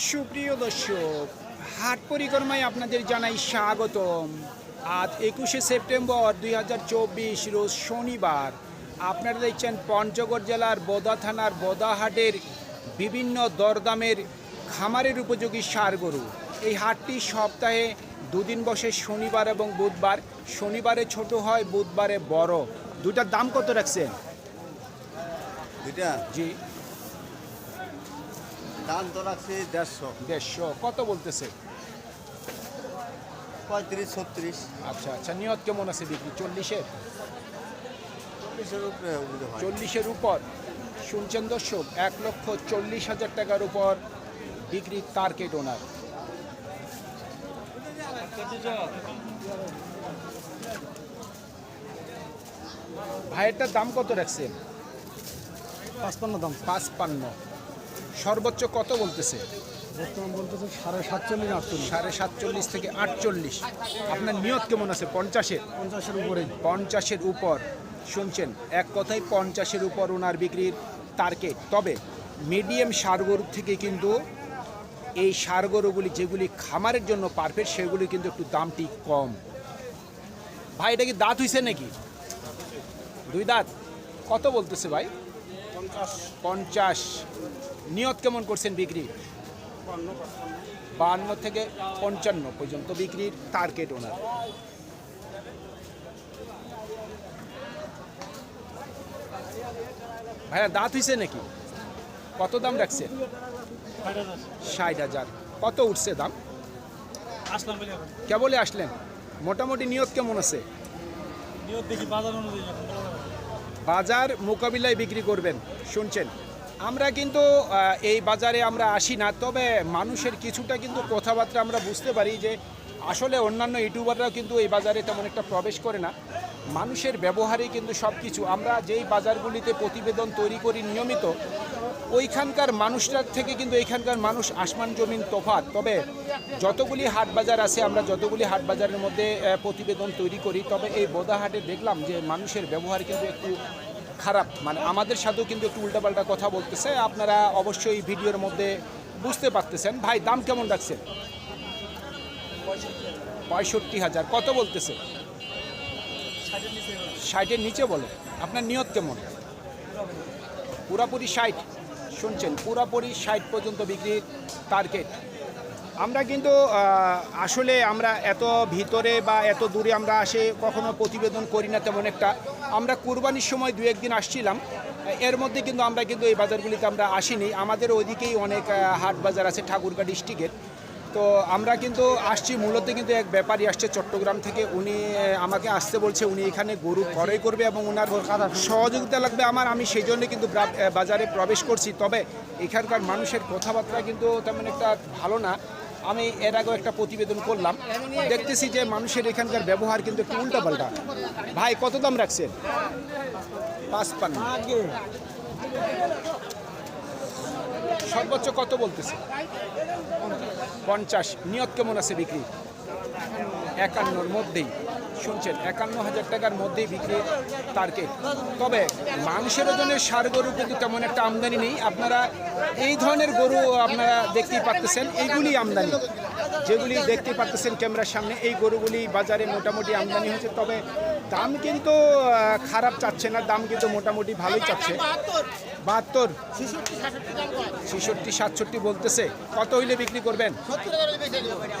সুপ্রিয় দর্শক হাট পরিক্রমায় আপনাদের জানাই স্বাগতম। আজ একুশে সেপ্টেম্বর দুই হাজার চব্বিশ রোজ শনিবার। আপনারা দেখছেন পঞ্চগড় জেলার বোদা থানার বোদা হাটের বিভিন্ন দরদামের খামারের উপযোগী সার গরু এই হাটটি সপ্তাহে দুদিন বসে শনিবার এবং বুধবার। শনিবারে ছোট হয় বুধবারে বড়। দুটার দাম কত রাখছেন? দুইটা? জি। দাম তো রাখছি দেড়শো। দেড়শো। কত বলতেছে? পঁয়ত্রিশ ছত্রিশ। আচ্ছা আচ্ছা নিয়ত কেমন আছে বিক্রি? চল্লিশের? চল্লিশের উপরে চল্লিশের উপর। শুনছেন দর্শক এক লক্ষ চল্লিশ হাজার টাকার উপর বিক্রি টার্গেট ওনার ভাইয়েরটার দাম কত রাখছেন? পাঁচপান্ন দাম। পাঁচপান্ন। সর্বোচ্চ কত বলতেছে? বর্তমান বলতেছে সাড়ে সাতচল্লিশ আটচল্লিশ। সাড়ে সাতচল্লিশ থেকে আটচল্লিশ। আপনার নিয়ত কেমন আছে? পঞ্চাশের? পঞ্চাশের উপরেই। পঞ্চাশের উপর। শুনছেন এক কথায় পঞ্চাশের উপর ওনার বিক্রির টার্গেট তবে মিডিয়াম সারগরু থেকে কিন্তু এই সারগরুগুলি যেগুলি খামারের জন্য পারফেক্ট সেগুলি কিন্তু একটু দামটি কম। ভাই এটা কি দাঁত হইছে নাকি? দুই দাঁত। কত বলতেছে ভাই? পঞ্চাশ। নিয়ত কেমন করছেন বিক্রি বান্ন থেকে পঞ্চান্ন পর্যন্ত বিক্রির টার্গেট ওনার ভাইয়া দাঁত হয়েছে নাকি? কত দাম রাখছে ষাট হাজার। কত উঠছে দাম? কেবলে আসলেন? মোটামুটি নিয়ত কেমন আছে? বাজার মোকাবিলায় বিক্রি করবেন শুনছেন? আমরা কিন্তু এই বাজারে আমরা আসি না, তবে মানুষের কিছুটা কিন্তু কথাবার্তা আমরা বুঝতে পারি যে আসলে অন্যান্য ইউটিউবাররাও কিন্তু এই বাজারে তেমন একটা প্রবেশ করে না। মানুষের ব্যবহারে কিন্তু সব কিছু আমরা যেই বাজারগুলিতে প্রতিবেদন তৈরি করি নিয়মিত, ওইখানকার মানুষটার থেকে কিন্তু এইখানকার মানুষ আসমান জমিন তফাৎ। তবে যতগুলি হাট বাজার আছে, আমরা যতগুলি হাট বাজারের মধ্যে প্রতিবেদন তৈরি করি, তবে এই বোদা হাটে দেখলাম যে মানুষের ব্যবহার কিন্তু একটু খারাপ। মানে আমাদের সাথেও কিন্তু একটু উল্টাপাল্টা কথা বলতেছে। আপনারা অবশ্যই ভিডিওর মধ্যে বুঝতে পারতেছেন। ভাই, দাম কেমন রাখছেন? পঁয়ষট্টি হাজার। কত বলতেছে? ষাটের নিচে বলে। আপনার নিয়ত কেমন? পুরাপুরি ষাট। শুনছেন, পুরাপুরি ষাট পর্যন্ত বিক্রির টার্গেট আমরা কিন্তু আসলে আমরা এত ভিতরে বা এত দূরে আমরা আসে কখনো প্রতিবেদন করি না তেমন একটা। আমরা কুরবানির সময় দু একদিন আসছিলাম। এর মধ্যে কিন্তু আমরা কিন্তু এই বাজারগুলিতে আমরা আসিনি। আমাদের ওইদিকেই অনেক হাট বাজার আছে ঠাকুরগাঁ ডিস্ট্রিক্টের। তো আমরা কিন্তু আসছি, মূলত কিন্তু এক ব্যাপারী আসছে চট্টগ্রাম থেকে। উনি আমাকে আসতে বলছে, উনি এখানে গরু ক্রয় করবে এবং ওনার সহযোগিতা লাগবে আমার। আমি সেই জন্য কিন্তু বাজারে প্রবেশ করছি। তবে এখানকার মানুষের কথাবার্তা কিন্তু তেমন একটা ভালো না। আমি এর আগেও একটা প্রতিবেদন করলাম। দেখতেছি যে মানুষের এখানকার ব্যবহার কিন্তু একটু উল্টাপাল্টা। ভাই, কত দাম রাখছেন? পাঁচপান্ন। সর্বোচ্চ কত বলতেছে? পঞ্চাশ। নিয়ত কেমন আছে বিক্রি? একান্নর মধ্যেই। শুনছেন, একান্ন হাজার টাকার মধ্যেই বিক্রি টার্গেট তবে মাংসের ওজনের সার গরু কিন্তু তেমন একটা আমদানি নেই। আপনারা এই ধরনের গরু আপনারা দেখতেই পারতেছেন, এইগুলি আমদানি। যেগুলি দেখতে পারতেছেন ক্যামেরার সামনে, এই গরুগুলি বাজারে মোটামুটি আমদানি হয়েছে তবে দাম কিন্তু খারাপ চাচ্ছে না, দাম কিন্তু মোটামুটি ভালোই চাচ্ছে। বাহাত্তর। ছেষট্টি, সাতষট্টি বলতেছে। কত হইলে বিক্রি করবেন?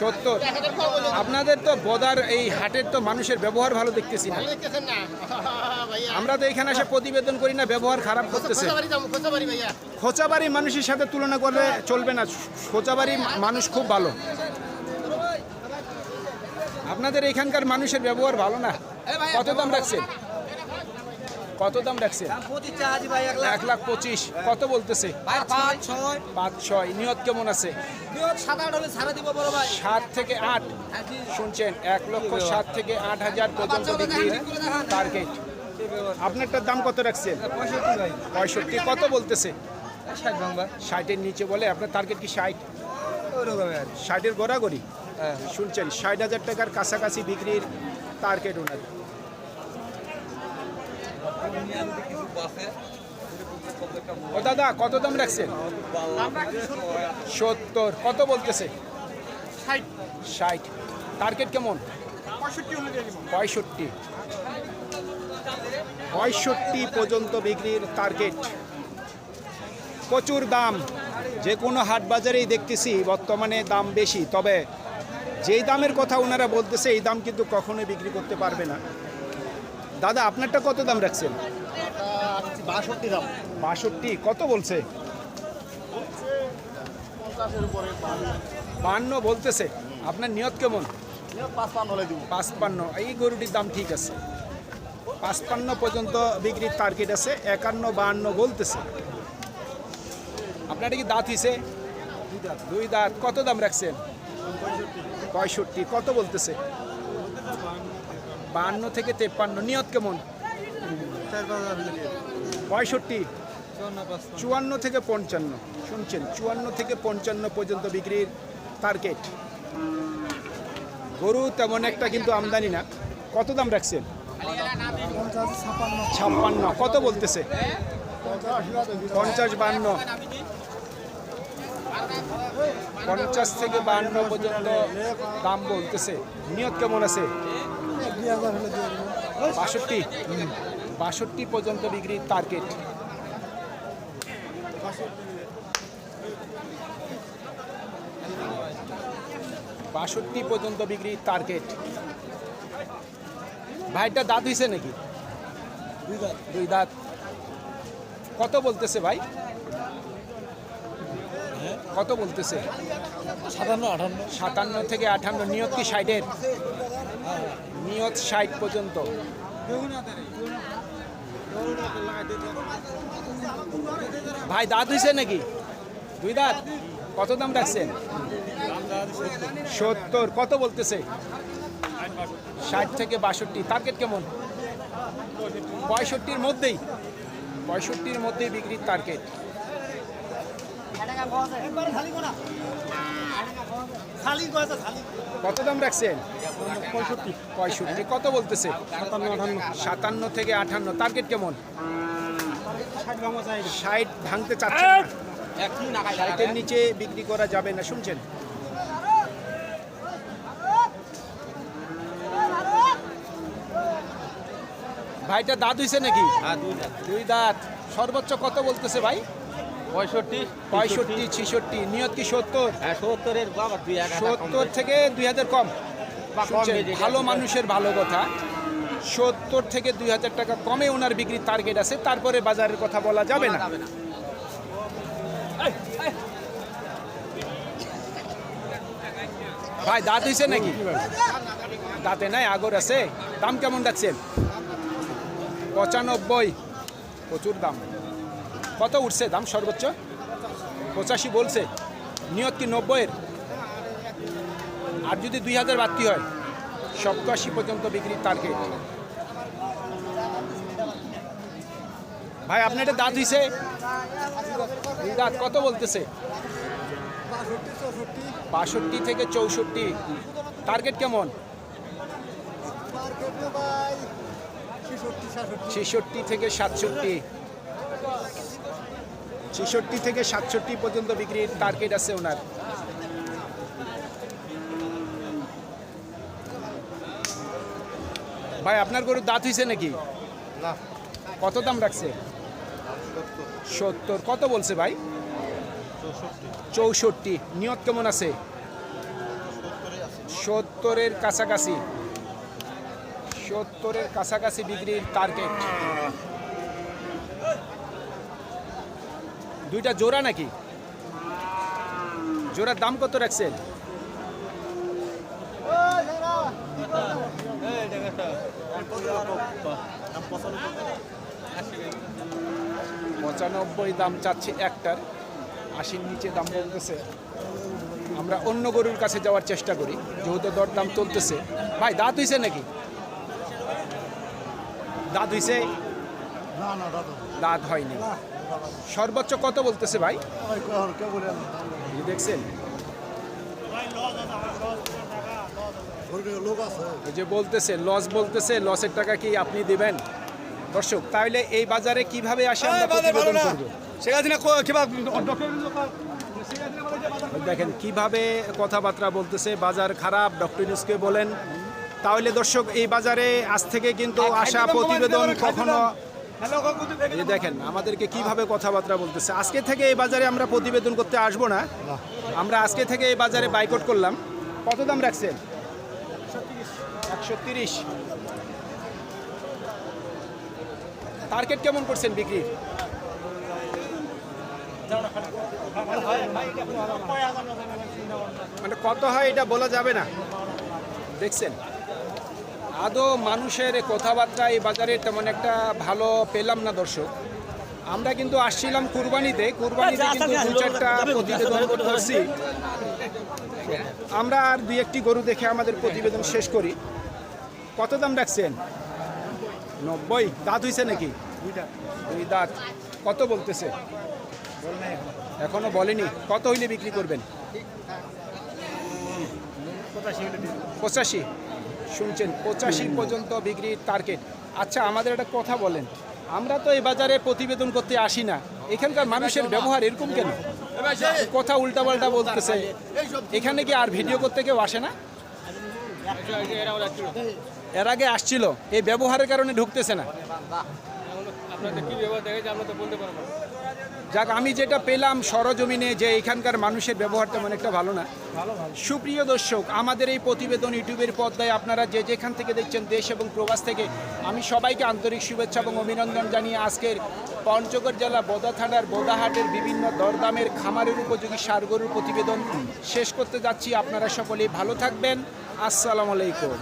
সত্তর। আপনাদের তো বদার এই হাটের তো মানুষের ব্যবহার ভালো দেখতেছি না। আমরা তো এখানে এসে প্রতিবেদন করি না, ব্যবহার খারাপ করতেছে। খোঁচাবাড়ি মানুষের সাথে তুলনা করলে চলবে না। খোঁচাবাড়ি মানুষ খুব ভালো। আপনাদের এখানকার মানুষের ব্যবহার ভালো না? কত দাম রাখছেন? কত দাম রাখছেন? এক লাখ। পঁচিশ। কত বলতেছে? পাঁচ ছয়। নিয়ত কেমন আছে? সাত থেকে আট? শুনছেন এক লক্ষ সাত থেকে আট হাজার পর্যন্ত বিক্রির টার্গেট। আপনারটার দাম কত রাখছেন? পঁয়ষট্টি কত বলতেছে? ষাটের নিচে বলে আপনার টার্গেট কি ষাট? ষাটের গড়াগড়ি? শুনছেন ষাট হাজার টাকার কাছাকাছি বিক্রির টার্গেট ওনার ও দাদা কত দাম রাখছেন? সত্তর। কত বলতেছে? ষাট। টার্গেট কেমন? পঁয়ষট্টি পঁয়ষট্টি। পর্যন্ত বিক্রির টার্গেট প্রচুর দাম। যে কোনো হাট বাজারেই দেখতেছি বর্তমানে দাম বেশি। তবে যেই দামের কথা ওনারা বলতেছে এই দাম কিন্তু কখনোই বিক্রি করতে পারবে না। দাদা আপনারটা কত দাম রাখছেন? বাষট্টি দাম। বাষট্টি কত বলছে? বান্ন। বলতেছে। আপনার নিয়ত কেমন? পাঁচ পান পাঁচপান্ন এই গরুটির দাম ঠিক আছে। পাঁচপান্ন পর্যন্ত বিক্রির টার্গেট আছে একান্ন বাহান্ন বলতেছে। আপনার কি দাঁত হিসে দুই দাঁত কত দাম রাখছেন? পঁয়ষট্টি, কত বলতেছে? বাহান্ন থেকে তেপ্পান্ন, নিয়ত কেমন? পঁয়ষট্টি, চুয়ান্ন থেকে পঞ্চান্ন, শুনছেন, চুয়ান্ন থেকে পঞ্চান্ন পর্যন্ত বিক্রির টার্গেট গরু তেমন একটা কিন্তু আমদানি না। কত দাম রাখছেন? ছাপ্পান্ন, কত বলতেছে? পঞ্চাশ, বান্ন। পঞ্চাশ থেকে বান্ন পর্যন্ত দাম বলতেছে। নিয়ত কেমন আছে? বাষট্টি। বাষট্টি পর্যন্ত বিক্রির টার্গেট বাষট্টি পর্যন্ত বিক্রির টার্গেট ভাইটা দাঁত হয়েছে নাকি? দুই দাঁত। কত বলতেছে ভাই? কত বলতেছে? সাতান্ন আটান্ন। সাতান্ন থেকে আটান্ন নিয়ত কি ষাটের? নিয়ত ষাট পর্যন্ত। ভাই দাঁত হয়েছে নাকি? দুই দাঁত? কত দাম রাখছেন? সত্তর। কত বলতেছে? ষাট থেকে বাষট্টি। টার্গেট কেমন? পঁয়ষট্টির মধ্যেই। পঁয়ষট্টির মধ্যেই বিক্রির টার্গেট কত দাম রাখছেন? পঁয়ষট্টি। পঁয়ষট্টি। কত বলতেছে? সাতান্ন আটান্ন। সাতান্ন থেকে আটান্ন টার্গেট কেমন? ষাট ভাঙতে চাচ্ছেন ষাটের নিচে বিক্রি করা যাবে না শুনছেন? ভাইটা দাঁত হইছে নাকি? দুই দাঁত। সর্বোচ্চ কত বলতেছে ভাই? পঁয়ষট্টি পঁয়ষট্টি ছিষট্টি নিয়ত কি সত্তর? হ্যাঁ সত্তরের বাবা দুই সত্তর থেকে দুই হাজার কম। ভালো মানুষের ভালো কথা। সত্তর থেকে দুই হাজার টাকা কমে ওনার বিক্রির টার্গেট আছে তারপরে বাজারের কথা বলা যাবে না। যাবে না। ভাই দাঁত হয়েছে নাকি? দাঁতে নাই আগর আছে। দাম কেমন রাখছেন পঁচানব্বই। প্রচুর দাম। কত উঠছে দাম সর্বোচ্চ? পঁচাশি বলছে। নিয়ত কি নব্বইয়ের? আর যদি দুই হাজার বাড়তি হয়? সপ্তাশি পর্যন্ত বিক্রির টার্গেট ভাই আপনার এটা দাঁত হইছে। দাঁত কত বলতেছে? বাষট্টি থেকে চৌষট্টি। টার্গেট কেমন? ছেষট্টি থেকে সাতষট্টি। ছেষট্টি থেকে সাতষট্টি পর্যন্ত বিক্রির টার্গেট আছে ওনার। ভাই আপনার গরুর দাঁত হয়েছে নাকি? কত দাম রাখছে? সত্তর। কত বলছে ভাই? চৌষট্টি। নিয়ত কেমন আছে? সত্তরের কাছাকাছি। সত্তরের কাছাকাছি বিক্রির টার্গেট দুইটা জোড়া নাকি? জোড়ার দাম কত রাখছেন? পঁচানব্বই দাম চাচ্ছে একটার। আশির নিচে দাম বলতেছে। আমরা অন্য গরুর কাছে যাওয়ার চেষ্টা করি যেহেতু দর দাম চলতেছে। ভাই দাঁত হইছে নাকি? দাঁত হইছে? দাঁত হয়নি। সর্বোচ্চ কত বলতেছে ভাই? দেখছেন? যে বলতেছে লস বলতেছে লসের টাকা কি আপনি দিবেন? দর্শক তাহলে এই বাজারে কীভাবে আসে আমরা প্রতিবেদন করব? দেখেন কীভাবে কথাবার্তা বলতেছে বাজার খারাপ ডক্টর ইউনুসকে বলেন। তাহলে দর্শক এই বাজারে আজ থেকে কিন্তু আসা প্রতিবেদন কখনো দেখেন আমাদেরকে কীভাবে কথাবার্তা বলতেছে। আজকে থেকে এই বাজারে আমরা প্রতিবেদন করতে আসব না। আমরা আজকে থেকে এই বাজারে বাইকট করলাম। কত দাম রাখছেন? একশো তিরিশ। টার্গেট কেমন করছেন বিক্রি? মানে কত হয় এটা বলা যাবে না। দেখছেন? আদৌ মানুষের কথাবার্তা এই বাজারে তেমন একটা ভালো পেলাম না দর্শক। আমরা কিন্তু আসছিলাম কুরবানিতে কুরবানিতে কিন্তু দু চারটা প্রতিবেদন করছি। আমরা আর দুই একটি গরু দেখে আমাদের প্রতিবেদন শেষ করি। কত দাম রাখছেন? নব্বই। দাঁত হইছে নাকি? দুই দাঁত। কত বলতেছে? এখনও বলেনি। কত হইলে বিক্রি করবেন? পঁচাশি। শুনছেন, পঁচাশি পর্যন্ত বিক্রির টার্গেট আচ্ছা আমাদের একটা কথা বলেন। আমরা তো এই বাজারে প্রতিবেদন করতে আসি না। এখানকার মানুষের ব্যবহার এরকম কেন? কথা উল্টাপাল্টা বলতেছে। এখানে কি আর ভিডিও করতে কেউ আসে না? এর আগে আসছিল, এই ব্যবহারের কারণে ঢুকতেছে না। যাক আমি যেটা পেলাম সরজমিনে যে এখানকার মানুষের ব্যবহার তেমন একটা ভালো না সুপ্রিয় দর্শক আমাদের এই প্রতিবেদন ইউটিউবের পর্দায় আপনারা যে যেখান থেকে দেখছেন দেশ এবং প্রবাস থেকে আমি সবাইকে আন্তরিক শুভেচ্ছা এবং অভিনন্দন জানিয়ে আজকের পঞ্চগড় জেলা বোদা থানার বোদাহাটের বিভিন্ন দরদামের খামারের উপযোগী সারগরুর প্রতিবেদন শেষ করতে যাচ্ছি। আপনারা সকলেই ভালো থাকবেন। আসসালামু আলাইকুম।